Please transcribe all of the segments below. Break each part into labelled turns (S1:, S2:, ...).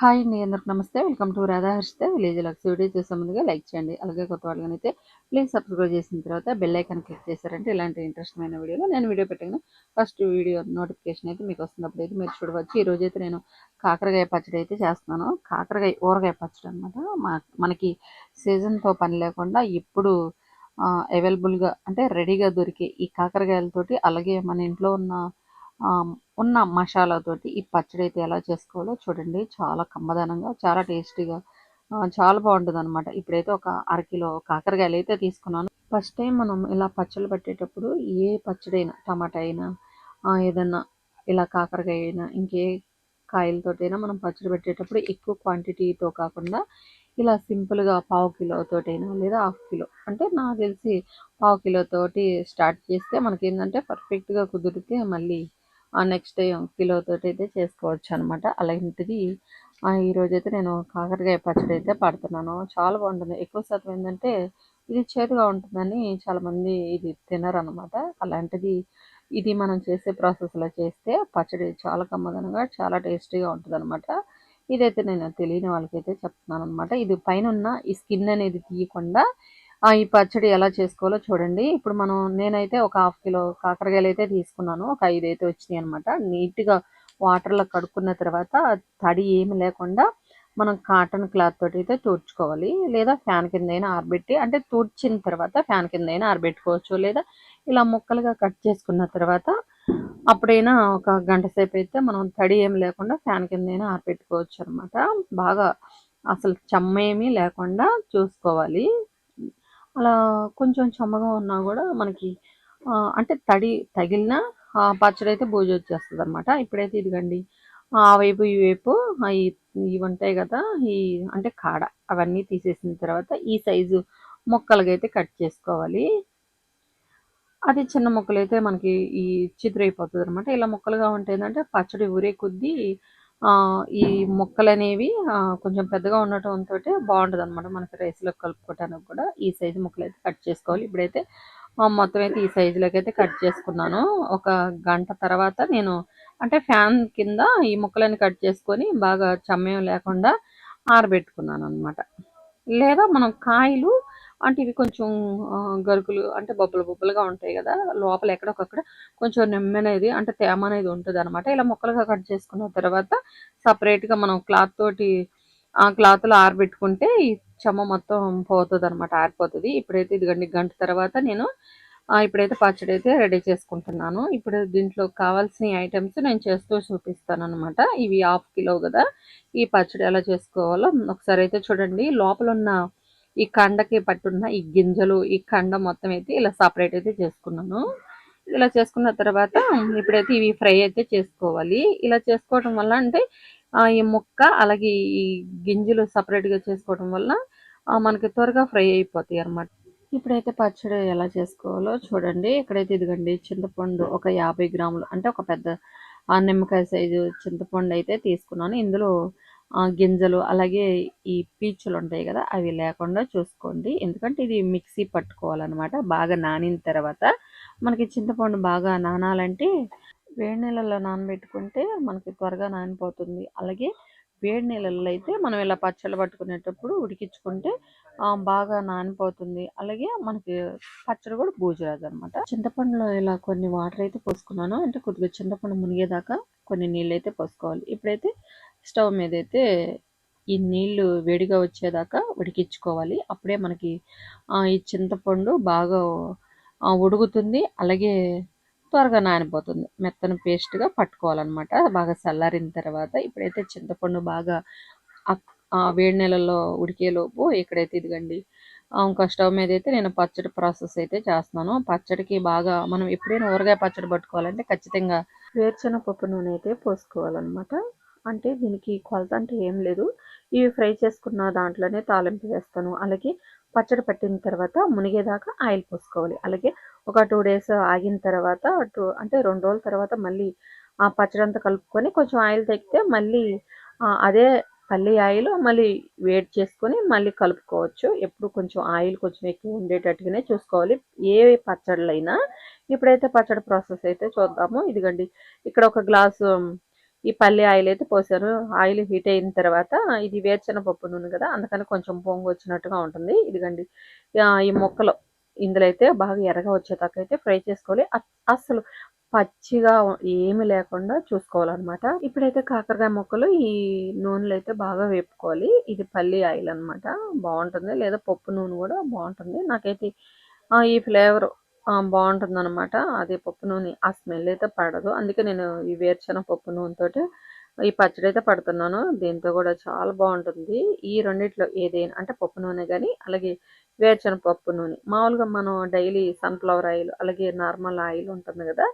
S1: Hi అండి అందరికి నమస్తే. Welcome to Radha Harshitha village Lux video చూసే ముందుగా లైక్ చేయండి. అలాగే కొత్త వాళ్ళకైతే ప్లీజ్ సబ్స్క్రైబ్ చేసిన తర్వాత బెల్ ఐకాన్ క్లిక్ చేశారంటే ఇలాంటి ఇంట్రెస్టింగ్ వీడియోలో నేను వీడియో పెట్టగానే ఫస్ట్ వీడియో నోటిఫికేషన్ అయితే మీకు వస్తున్నప్పుడు అయితే మీరు చూడవచ్చు. ఈరోజు అయితే నేను కాకరకాయ పచ్చడి అయితే చేస్తున్నాను. కాకరకాయ ఊరగాయ పచ్చడి అనమాట మనకి సీజన్తో పని లేకుండా ఇప్పుడు అవైలబుల్గా అంటే రెడీగా దొరికే ఈ కాకరకాయలతోటి అలాగే మన ఇంట్లో ఉన్న ఉన్న మసాలాతోటి ఈ పచ్చడి అయితే ఎలా చేసుకోవాలో చూడండి. చాలా కమ్మదనంగా చాలా టేస్టీగా చాలా బాగుంటుంది అనమాట ఇప్పుడైతే ఒక అరకిలో కాకరకాయలు అయితే తీసుకున్నాను. ఫస్ట్ టైం మనం ఇలా పచ్చళ్ళు పెట్టేటప్పుడు ఏ పచ్చడి అయినా టమాటా అయినా ఏదన్నా ఇలా కాకరకాయ అయినా ఇంకే కాయలతోటైనా మనం పచ్చడి పెట్టేటప్పుడు ఎక్కువ క్వాంటిటీతో కాకుండా ఇలా సింపుల్గా పావు కిలోతోటైనా లేదా హాఫ్ కిలో అంటే నాకు తెలిసి పావు కిలోతోటి స్టార్ట్ చేస్తే మనకి ఏంటంటే పర్ఫెక్ట్గా కుదిరితే మళ్ళీ నెక్స్ట్ కిలోతో అయితే చేసుకోవచ్చు అనమాట అలాంటిది ఈరోజు అయితే నేను కాకరకాయ పచ్చడి అయితే పడుతున్నాను. చాలా బాగుంటుంది. ఎక్కువ శాతం ఏంటంటే ఇది చేదుగా ఉంటుందని చాలామంది ఇది తినరనమాట అలాంటిది ఇది మనం చేసే ప్రాసెస్లో చేస్తే పచ్చడి చాలా కమ్మదనంగా చాలా టేస్టీగా ఉంటుంది అనమాట ఇదైతే నేను తెలియని వాళ్ళకైతే చెప్తున్నాను అనమాట ఇది పైన ఉన్న ఈ స్కిన్ అనేది తీయకుండా ఈ పచ్చడి ఎలా చేసుకోవాలో చూడండి. ఇప్పుడు మనం నేనైతే ఒక హాఫ్ కిలో కాకరకాయలు అయితే తీసుకున్నాను. ఒక ఐదు అయితే వచ్చినాయి అనమాట నీట్గా వాటర్లో కడుక్కున్న తర్వాత తడి ఏమి లేకుండా మనం కాటన్ క్లాత్ తోటి అయితే తుడుచుకోవాలి. లేదా ఫ్యాన్ కింద అయినా ఆరబెట్టి అంటే తుడిచిన తర్వాత ఫ్యాన్ కింద అయినా ఆరబెట్టుకోవచ్చు. లేదా ఇలా ముక్కలుగా కట్ చేసుకున్న తర్వాత అప్పుడైనా ఒక గంట సేపు అయితే మనం తడి ఏమి లేకుండా ఫ్యాన్ కింద అయినా ఆరబెట్టుకోవచ్చు అనమాట బాగా అసలు చెమ్మేమీ లేకుండా చూసుకోవాలి. అలా కొంచెం చెమ్మగా ఉన్నా కూడా మనకి అంటే తడి తగిలిన పచ్చడి అయితే బూజు వచ్చేస్తుంది అనమాట ఇప్పుడైతే ఇదిగండి ఆ వైపు ఈ వైపు ఇవి ఉంటాయి కదా ఈ అంటే కాడ అవన్నీ తీసేసిన తర్వాత ఈ సైజు మొక్కలుగా కట్ చేసుకోవాలి. అది చిన్న మొక్కలు అయితే మనకి ఈ చిదురైపోతుంది అనమాట ఇలా మొక్కలుగా ఉంటే ఏంటంటే పచ్చడి ఊరే కొద్దీ ఈ ముక్కలు అనేవి కొంచెం పెద్దగా ఉండటంతో బాగుంటుంది అనమాట మనకి రైస్లో కలుపుకోవటానికి కూడా. ఈ సైజు ముక్కలు అయితే కట్ చేసుకోవాలి. ఇప్పుడైతే మొత్తం అయితే ఈ సైజులోకి అయితే కట్ చేసుకున్నాను. ఒక గంట తర్వాత నేను అంటే ఫ్యాన్ కింద ఈ ముక్కలని కట్ చేసుకొని బాగా చమ్మయం లేకుండా ఆరబెట్టుకున్నాను అనమాట లేదా మనం కాయలు అంటే ఇవి కొంచెం గరుకులు అంటే బొబ్బలు బొబ్బలుగా ఉంటాయి కదా లోపల ఎక్కడొకక్కడ కొంచెం నెమ్మనేది అంటే తేమ అనేది ఉంటుంది అనమాట ఇలా ముక్కలుగా కట్ చేసుకున్న తర్వాత సపరేట్గా మనం క్లాత్ తోటి ఆ క్లాత్లో ఆరబెట్టుకుంటే ఈ చెమ్మ మొత్తం పోతుంది అనమాట ఆరిపోతుంది. ఇప్పుడైతే ఇదిగండి గంట తర్వాత నేను ఇప్పుడైతే పచ్చడి అయితే రెడీ చేసుకుంటున్నాను. ఇప్పుడు దీంట్లో కావాల్సిన ఐటమ్స్ నేను చేస్తూ చూపిస్తాను అనమాట ఇవి హాఫ్ కిలో కదా ఈ పచ్చడి ఎలా చేసుకోవాలో. ఒకసారి అయితే చూడండి లోపల ఉన్న ఈ కండకి పట్టున్న ఈ గింజలు ఈ కండ మొత్తం అయితే ఇలా సపరేట్ అయితే చేసుకున్నాను. ఇలా చేసుకున్న తర్వాత ఇప్పుడైతే ఇవి ఫ్రై అయితే చేసుకోవాలి. ఇలా చేసుకోవటం వల్ల అంటే ఈ ముక్క అలాగే ఈ గింజలు సపరేట్గా చేసుకోవటం వల్ల మనకి త్వరగా ఫ్రై అయిపోతాయి అనమాట ఇప్పుడైతే పచ్చడి ఎలా చేసుకోవాలో చూడండి. ఇక్కడైతే ఇదిగండి చింతపండు ఒక యాభై గ్రాములు అంటే ఒక పెద్ద నిమ్మకాయ సైజు చింతపండు అయితే తీసుకున్నాను. ఇందులో గింజలు అలాగే ఈ పీచులు ఉంటాయి కదా అవి లేకుండా చూసుకోండి. ఎందుకంటే ఇది మిక్సీ పట్టుకోవాలన్నమాట. బాగా నానిన తర్వాత మనకి చింతపండు బాగా నానాలంటే వేడి నీళ్ళల్లో నానబెట్టుకుంటే మనకి త్వరగా నానిపోతుంది. అలాగే వేడి నీళ్ళల్లో అయితే మనం ఇలా పచ్చళ్ళు పట్టుకునేటప్పుడు ఉడికించుకుంటే బాగా నానిపోతుంది. అలాగే మనకి పచ్చడి కూడా బూజురాదు అనమాట చింతపండులో ఇలా కొన్ని వాటర్ అయితే పోసుకున్నాను. అంటే కొద్దిగా చింతపండు మునిగేదాకా కొన్ని నీళ్ళు అయితే పోసుకోవాలి. ఇప్పుడైతే స్టవ్ మీద అయితే ఈ నీళ్ళు వేడిగా వచ్చేదాకా ఉడికించుకోవాలి. అప్పుడే మనకి ఈ చింతపండు బాగా ఉడుకుతుంది. అలాగే త్వరగా నానిపోతుంది. మెత్తని పేస్ట్గా పట్టుకోవాలన్నమాట. బాగా చల్లారిన తర్వాత ఇప్పుడైతే చింతపండు బాగా వేడి నెలల్లో ఉడికేలోపు ఇక్కడైతే ఇదిగండి. ఇంకా స్టవ్ మీద అయితే నేను పచ్చడి ప్రాసెస్ అయితే చేస్తున్నాను. పచ్చడికి బాగా మనం ఎప్పుడైనా ఊరగాయ పచ్చడి పట్టుకోవాలంటే ఖచ్చితంగా వేరుశనగపప్పు నూనె అయితే పోసుకోవాలన్నమాట. అంటే దీనికి కొలత అంటే ఏం లేదు. ఇవి ఫ్రై చేసుకున్న దాంట్లోనే తాలింపు వేస్తాను. అలాగే పచ్చడి పట్టిన తర్వాత మునిగేదాకా ఆయిల్ పోసుకోవాలి. అలాగే ఒక టూ డేస్ ఆగిన తర్వాత టూ అంటే రెండు రోజుల తర్వాత మళ్ళీ ఆ పచ్చడి అంతా కలుపుకొని కొంచెం ఆయిల్ తగ్గితే మళ్ళీ అదే పల్లి ఆయిల్ మళ్ళీ వేడి చేసుకొని మళ్ళీ కలుపుకోవచ్చు. ఎప్పుడు కొంచెం ఆయిల్ కొంచెం ఎక్కువ ఉండేటట్టుగానే చూసుకోవాలి. ఏ పచ్చళ్ళైనా. ఇప్పుడైతే పచ్చడి ప్రాసెస్ అయితే చూద్దాము. ఇదిగండి. ఇక్కడ ఒక గ్లాసు ఈ పల్లి ఆయిల్ అయితే పోసాను ఆయిల్ హీట్ అయిన తర్వాత ఇది వేరుచెన పప్పు నూనె కదా అందుకని కొంచెం పొంగు వచ్చినట్టుగా ఉంటుంది. ఇదిగండి ఈ మొక్కలు ఇందులో అయితే బాగా ఎర్రగా వచ్చేదాకా అయితే ఫ్రై చేసుకోవాలి. అస్సలు పచ్చిగా ఏమి లేకుండా చూసుకోవాలన్నమాట. ఇప్పుడైతే కాకరకాయ ముక్కలు ఈ నూనెలో అయితే బాగా వేపుకోవాలి. ఇది పల్లి ఆయిల్ అన్నమాట. బాగుంటుంది. లేదా పప్పు నూనె కూడా బాగుంటుంది. నాకైతే ఈ ఫ్లేవర్ బాగుంటుంది అనమాట అది పప్పు నూనె. ఆ స్మెల్ అయితే పడదు. అందుకే నేను ఈ వేరుశెనగ పప్పు నూనెతోటి ఈ పచ్చడి అయితే పడుతున్నాను. దీంతో కూడా చాలా బాగుంటుంది. ఈ రెండిట్లో ఏదైనా అంటే పప్పు నూనె కానీ అలాగే వేరుశెనగ పప్పు నూనె. మామూలుగా మనం డైలీ సన్ఫ్లవర్ ఆయిల్ అలాగే నార్మల్ ఆయిల్ ఉంటుంది కదా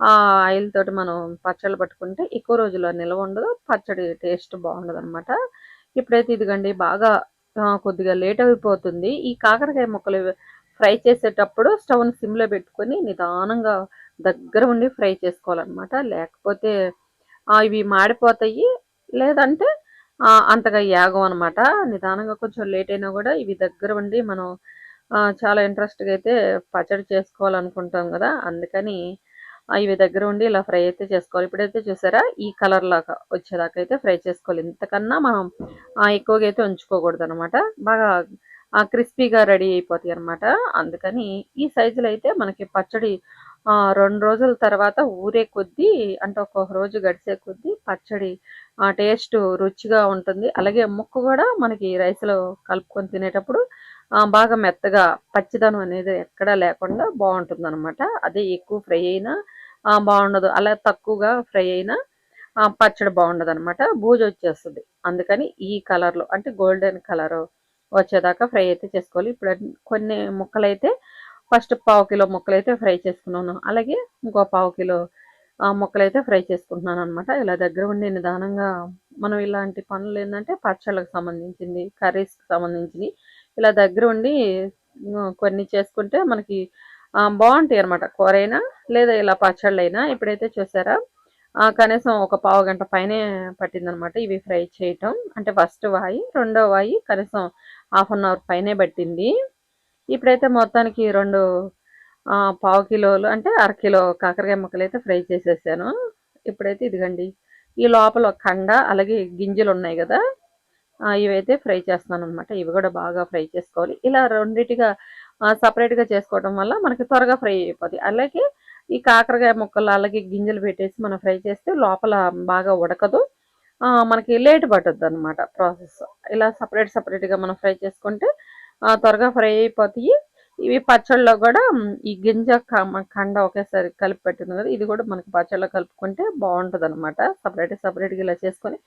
S1: ఆ ఆయిల్ తోటి మనం పచ్చళ్ళు పట్టుకుంటే ఎక్కువ రోజుల్లో నిల్వ ఉండదు. పచ్చడి టేస్ట్ బాగుండదు అనమాట ఇప్పుడైతే ఇదిగండి బాగా కొద్దిగా లేట్ అయిపోతుంది. ఈ కాకరకాయ ముక్కలు ఫ్రై చేసేటప్పుడు స్టవ్ని సిమ్లో పెట్టుకొని నిదానంగా దగ్గర ఉండి ఫ్రై చేసుకోవాలన్నమాట. లేకపోతే ఇవి మాడిపోతాయి. లేదంటే అంతగా యాగం అనమాట నిదానంగా కొంచెం లేట్ అయినా కూడా ఇవి దగ్గర ఉండి మనం చాలా ఇంట్రెస్ట్గా అయితే పచ్చడి చేసుకోవాలనుకుంటాం కదా. అందుకని ఇవి దగ్గర ఉండి ఇలా ఫ్రై అయితే చేసుకోవాలి. ఇప్పుడైతే చూసారా ఈ కలర్ లాగా వచ్చేదాకా అయితే ఫ్రై చేసుకోవాలి. ఇంతకన్నా మనం ఎక్కువగా అయితే ఉంచుకోకూడదు అనమాట బాగా క్రిస్పీగా రెడీ అయిపోతాయి అనమాట అందుకని ఈ సైజులో అయితే మనకి పచ్చడి రెండు రోజుల తర్వాత ఊరే కొద్దీ అంటే ఒక్కొక్క రోజు గడిచే కొద్దీ పచ్చడి ఆ టేస్ట్ రుచిగా ఉంటుంది. అలాగే ముక్కు కూడా మనకి రైస్లో కలుపుకొని తినేటప్పుడు బాగా మెత్తగా పచ్చిదనం అనేది ఎక్కడా లేకుండా బాగుంటుంది అనమాట అదే ఎక్కువ ఫ్రై అయినా బాగుండదు. అలా తక్కువగా ఫ్రై అయినా పచ్చడి బాగుండదు అనమాట బూజు వచ్చేస్తుంది. అందుకని ఈ కలర్లో అంటే గోల్డెన్ కలరు వచ్చేదాకా ఫ్రై అయితే చేసుకోవాలి. ఇప్పుడు కొన్ని ముక్కలు అయితే ఫస్ట్ పావు కిలో ముక్కలు అయితే ఫ్రై చేసుకున్నాను. అలాగే ఇంకో పావు కిలో ఆ, ముక్కలు అయితే ఫ్రై చేసుకుంటున్నాను అనమాట ఇలా దగ్గర ఉండి నిదానంగా మనం ఇలాంటి పనులు ఏంటంటే పచ్చళ్ళకు సంబంధించింది కర్రీస్కి సంబంధించింది ఇలా దగ్గర ఉండి కొన్ని చేసుకుంటే మనకి బాగుంటాయి అనమాట కూర అయినా లేదా ఇలా పచ్చళ్ళైనా. ఇప్పుడైతే చూసారా? కనీసం ఒక పావు గంట పైనే పట్టిందనమాట ఇవి ఫ్రై చేయటం. అంటే ఫస్ట్ వాయి రెండో వాయి కనీసం హాఫ్ అన్ అవర్ పైనే పట్టింది. ఇప్పుడైతే మొత్తానికి రెండు పావు కిలోలు అంటే అరకిలో కాకరకాయ ముక్కలు అయితే ఫ్రై చేసేసాను. ఇప్పుడైతే ఇదిగండి ఈ లోపల కండ అలాగే గింజలు ఉన్నాయి కదా ఇవైతే ఫ్రై చేస్తున్నాను అనమాట ఇవి కూడా బాగా ఫ్రై చేసుకోవాలి. ఇలా రెండిటిగా సపరేట్గా చేసుకోవడం వల్ల మనకి త్వరగా ఫ్రై అయిపోతుంది అలాగే ఈ కాకరకాయ ముక్కలు అలాగే గింజలు పెట్టేసి మనం ఫ్రై చేస్తే లోపల బాగా ఉడకదు. మనకి లేట్ పట్టద్దు అనమాట ప్రాసెస్. ఇలా సపరేట్ సపరేట్గా మనం ఫ్రై చేసుకుంటే త్వరగా ఫ్రై అయిపోతాయి. ఇవి పచ్చళ్ళలో కూడా ఈ గింజ కండ ఒకేసారి కలిపి పెట్టింది కదా ఇది కూడా మనకి పచ్చళ్ళలో కలుపుకుంటే బాగుంటుంది అనమాట సపరేట్ సపరేట్గా ఇలా చేసుకొని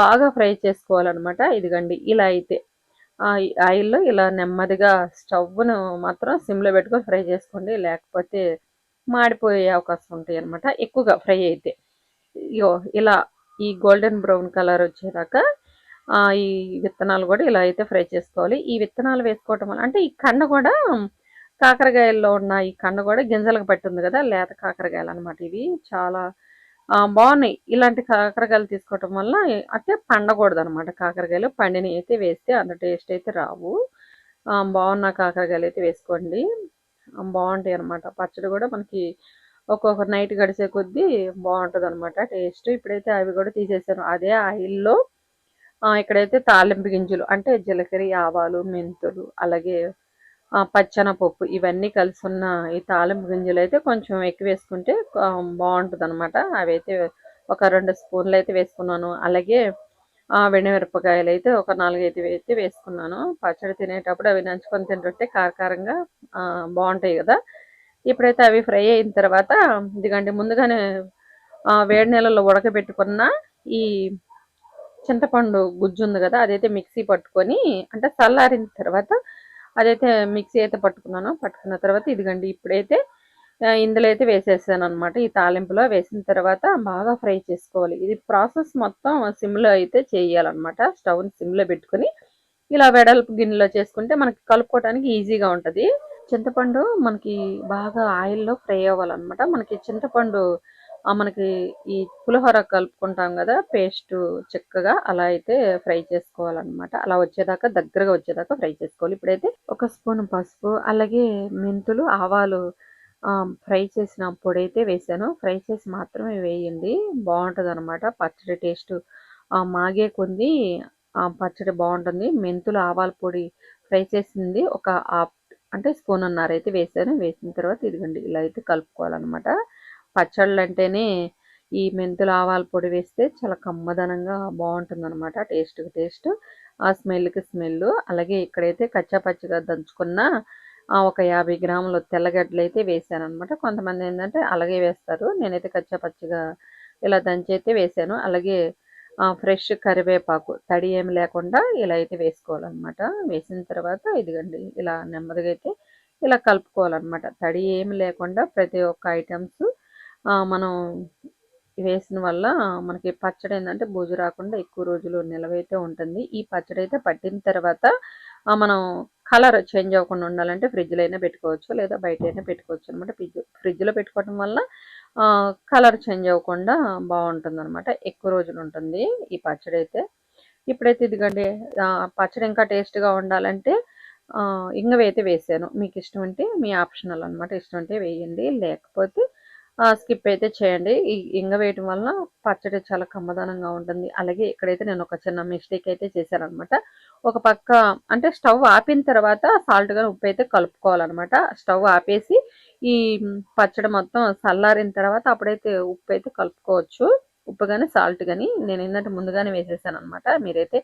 S1: బాగా ఫ్రై చేసుకోవాలన్నమాట. ఇదిగండి ఇలా అయితే. ఆయిల్లో ఇలా నెమ్మదిగా స్టవ్ను మాత్రం సిమ్లో పెట్టుకొని ఫ్రై చేసుకోండి. లేకపోతే మాడిపోయే అవకాశం ఉంటాయి అనమాట ఎక్కువగా ఫ్రై అయితే. ఇగో ఇలా ఈ గోల్డెన్ బ్రౌన్ కలర్ వచ్చేదాకా ఈ విత్తనాలు కూడా ఇలా అయితే ఫ్రై చేసుకోవాలి. ఈ విత్తనాలు వేసుకోవటం వల్ల అంటే ఈ కండ కూడా కాకరకాయల్లో ఉన్న ఈ కండ కూడా గింజలకు పట్టింది కదా లేత కాకరకాయలు అనమాట ఇవి. చాలా బాగున్నాయి. ఇలాంటి కాకరకాయలు తీసుకోవటం వల్ల అంటే పండకూడదు అనమాట కాకరకాయలు పండిని అయితే వేస్తే అంత టేస్ట్ అయితే రావు. బాగున్న కాకరకాయలు అయితే వేసుకోండి. బాగుంటాయి అనమాట పచ్చడి కూడా మనకి ఒక్కొక్క నైట్ గడిచే కొద్దీ బాగుంటుంది అనమాట టేస్ట్ ఇప్పుడైతే అవి కూడా తీసేసాను. అదే ఆయిల్లో ఇక్కడైతే తాలింపు గింజలు అంటే జీలకర్ర ఆవాలు మెంతులు అలాగే పచ్చనపప్పు ఇవన్నీ కలిసి ఉన్న ఈ తాలింపు గింజలు అయితే కొంచెం ఎక్కువ వేసుకుంటే బాగుంటుంది అనమాట అవి అయితే ఒక రెండు స్పూన్లు అయితే వేసుకున్నాను. అలాగే ఆ, అయితే ఒక నాలుగైదు అయితే వేసుకున్నాను. పచ్చడి తినేటప్పుడు అవి నంచుకొని తింటుంటే కారకారంగా బాగుంటాయి కదా. ఇప్పుడైతే అవి ఫ్రై అయిన తర్వాత ఇదిగండి ముందుగానే వేడి నీళ్ళలో ఉడకబెట్టుకున్న ఈ చింతపండు గుజ్జు ఉంది కదా అదైతే మిక్సీ పట్టుకొని అంటే చల్లారిన తర్వాత అదైతే మిక్సీ అయితే పట్టుకున్నాను. పట్టుకున్న తర్వాత ఇదిగండి ఇప్పుడైతే ఇందులో అయితే వేసేసాను అనమాట ఈ తాలింపులో వేసిన తర్వాత బాగా ఫ్రై చేసుకోవాలి. ఇది ప్రాసెస్ మొత్తం సిమ్లో అయితే చేయాలన్నమాట. స్టవ్ని సిమ్లో పెట్టుకొని ఇలా వెడల్పు గిన్నెలో చేసుకుంటే మనకి కలుపుకోవడానికి ఈజీగా ఉంటుంది. చింతపండు మనకి బాగా ఆయిల్లో ఫ్రై అవ్వాలన్నమాట. మనకి చింతపండు మనకి ఈ పులిహోర కలుపుకుంటాం కదా పేస్ట్ చిక్కగా అలా అయితే ఫ్రై చేసుకోవాలన్నమాట. అలా వచ్చేదాకా దగ్గరగా వచ్చేదాకా ఫ్రై చేసుకోవాలి. ఇప్పుడైతే ఒక స్పూన్ పసుపు అలాగే మెంతులు ఆవాలు ఫ్రై చేసిన పొడి అయితే వేసాను. ఫ్రై చేసి మాత్రమే వేయండి. బాగుంటుంది అనమాట పచ్చడి టేస్ట్ మాగే కొంది పచ్చడి బాగుంటుంది. మెంతులు ఆవాల పొడి ఫ్రై చేసింది ఒక అంటే స్పూన్ అన్నారు. అయితే వేసాను. వేసిన తర్వాత ఇదిగండి ఇలా అయితే కలుపుకోవాలన్నమాట. పచ్చళ్ళు అంటేనే ఈ మెంతులు ఆవాల పొడి వేస్తే చాలా కమ్మదనంగా బాగుంటుంది అనమాట టేస్ట్కి టేస్ట్ ఆ స్మెల్కి స్మెల్ అలాగే ఇక్కడైతే కచ్చా పచ్చిగా దంచుకున్న ఒక యాభై గ్రాముల తెల్లగడ్డలు అయితే వేసాను అనమాట కొంతమంది ఏంటంటే అలాగే వేస్తారు. నేనైతే కచ్చా పచ్చిగా ఇలా దంచి అయితే వేసాను. అలాగే ఫ్రెష్ కరివేపాకు తడి ఏమి లేకుండా ఇలా అయితే వేసుకోవాలన్నమాట. వేసిన తర్వాత ఇదిగండి ఇలా నెమ్మదిగా అయితే ఇలా కలుపుకోవాలన్నమాట. తడి ఏమి లేకుండా ప్రతి ఒక్క ఐటమ్స్ మనం వేసిన వల్ల మనకి పచ్చడి ఏంటంటే బూజు రాకుండా ఎక్కువ రోజులు నిలవైతే ఉంటుంది. ఈ పచ్చడి అయితే పట్టిన తర్వాత మనం కలర్ చేంజ్ అవ్వకుండా ఉండాలంటే ఫ్రిడ్జ్లో అయినా పెట్టుకోవచ్చు లేదా బయట అయినా పెట్టుకోవచ్చు అనమాట ఫ్రిడ్జ్ ఫ్రిడ్జ్లో పెట్టుకోవడం వల్ల కలర్ చేంజ్ అవ్వకుండా బాగుంటుంది అనమాట ఎక్కువ రోజులు ఉంటుంది ఈ పచ్చడి అయితే. ఇప్పుడైతే ఇదిగండి పచ్చడి ఇంకా టేస్ట్గా ఉండాలంటే ఇంగవి అయితే వేసాను. మీకు ఇష్టం ఉంటే మీ ఆప్షనల్ అనమాట ఇష్టం ఉంటే వేయండి. లేకపోతే స్కిప్ అయితే చేయండి. ఈ ఇంగ వేయటం వల్ల పచ్చడి చాలా కమ్మదనంగా ఉంటుంది. అలాగే ఇక్కడైతే నేను ఒక చిన్న మిస్టేక్ అయితే చేశాను అనమాట ఒక పక్క అంటే స్టవ్ ఆపిన తర్వాత సాల్ట్ కానీ ఉప్పు అయితే కలుపుకోవాలన్నమాట. స్టవ్ ఆపేసి ఈ పచ్చడి మొత్తం చల్లారిన తర్వాత అప్పుడైతే ఉప్పు అయితే కలుపుకోవచ్చు. ఉప్పు కానీ సాల్ట్ కానీ నేను ఏంటంటే ముందుగానే వేసేసాను అనమాట మీరైతే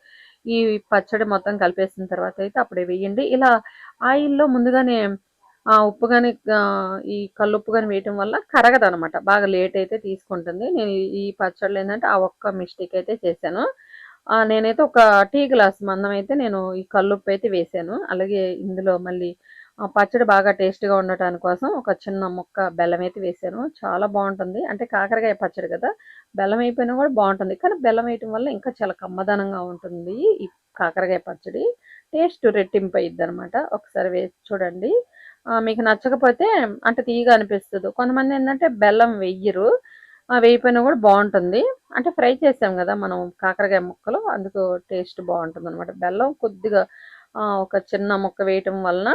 S1: ఈ పచ్చడి మొత్తం కలిపేసిన తర్వాత అయితే అప్పుడే వేయండి. ఇలా ఆయిల్లో ముందుగానే ఉప్పు కానీ ఈ కల్లుప్పు కానీ వేయటం వల్ల కరగదు అనమాట బాగా లేట్ అయితే తీసుకుంటుంది. నేను ఈ పచ్చళ్ళు ఏంటంటే ఆ ఒక్క మిస్టేక్ అయితే చేశాను. నేనైతే ఒక టీ గ్లాస్ మందం అయితే నేను ఈ కల్లుప్పు అయితే వేసాను అలాగే ఇందులో మళ్ళీ పచ్చడి బాగా టేస్ట్గా ఉండటాని కోసం ఒక చిన్న ముక్క బెల్లం అయితే వేసాను చాలా బాగుంటుంది. అంటే కాకరకాయ పచ్చడి కదా బెల్లం అయిపోయినా కూడా బాగుంటుంది. కానీ బెల్లం వేయటం వల్ల ఇంకా చాలా కమ్మదనంగా ఉంటుంది ఈ కాకరకాయ పచ్చడి. టేస్ట్ రెట్టింపు అయ్యిద్ది అనమాట ఒకసారి వేసి చూడండి. మీకు నచ్చకపోతే అంటే తీయగా అనిపిస్తుంది. కొంతమంది ఏంటంటే బెల్లం వెయ్యరు. వేయిపోయినా కూడా బాగుంటుంది. అంటే ఫ్రై చేసాం కదా మనం కాకరకాయ ముక్కలు అందుకు టేస్ట్ బాగుంటుంది అనమాట బెల్లం కొద్దిగా ఒక చిన్న ముక్క వేయటం వలన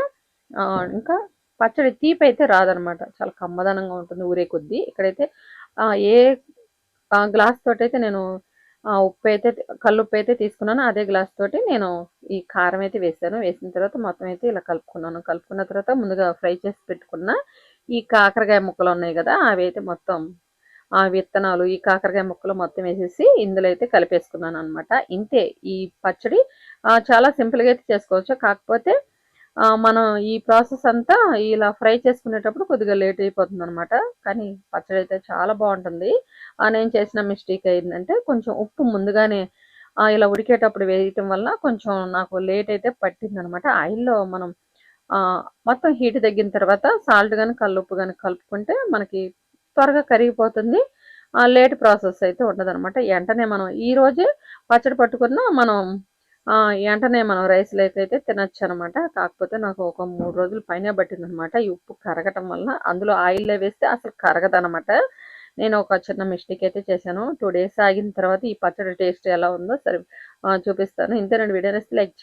S1: ఇంకా పచ్చడి తీపి అయితే రాదనమాట చాలా కమ్మదనంగా ఉంటుంది ఊరే కొద్దీ. ఇక్కడైతే ఏ గ్లాస్ తోటైతే నేను ఉప్పు అయితే కల్లుప్పు అయితే తీసుకున్నాను అదే గ్లాస్ తోటి నేను ఈ కారం అయితే వేసాను వేసిన తర్వాత మొత్తం అయితే ఇలా కలుపుకున్నాను. కలుపుకున్న తర్వాత ముందుగా ఫ్రై చేసి పెట్టుకున్న ఈ కాకరకాయ ముక్కలు ఉన్నాయి కదా అవి అయితే మొత్తం ఆ విత్తనాలు ఈ కాకరకాయ ముక్కలు మొత్తం వేసేసి ఇందులో అయితే కలిపేసుకున్నాను అనమాట ఇంతే ఈ పచ్చడి చాలా సింపుల్గా అయితే చేసుకోవచ్చు. కాకపోతే మనం ఈ ప్రాసెస్ అంతా ఇలా ఫ్రై చేసుకునేటప్పుడు కొద్దిగా లేట్ అయిపోతుంది అనమాట కానీ పచ్చడి అయితే చాలా బాగుంటుంది. నేను చేసిన మిస్టేక్ అయిందంటే కొంచెం ఉప్పు ముందుగానే ఇలా ఉడికేటప్పుడు వేయటం వల్ల కొంచెం నాకు లేట్ అయితే పట్టింది అనమాట ఆయిల్లో మనం మొత్తం హీట్ తగ్గిన తర్వాత సాల్ట్ కానీ కల్లుప్పు కానీ కలుపుకుంటే మనకి త్వరగా కరిగిపోతుంది. లేట్ ప్రాసెస్ అయితే ఉండదు అనమాట వెంటనే మనం ఈ రోజే పచ్చడి పట్టుకున్న మనం వెంటనే మనం రైస్లో అయితే తినచ్చు అనమాట కాకపోతే నాకు ఒక మూడు రోజులు పైన పట్టింది అనమాట ఈ ఉప్పు కరగటం వల్ల అందులో ఆయిల్లో వేస్తే అసలు కరగదనమాట. నేను ఒక చిన్న మిస్టేక్ అయితే చేశాను. టూ డేస్ ఆగిన తర్వాత ఈ పచ్చడి టేస్ట్ ఎలా ఉందో సరే చూపిస్తాను. ఇంతేనండి వీడియో లైక్ చేయండి.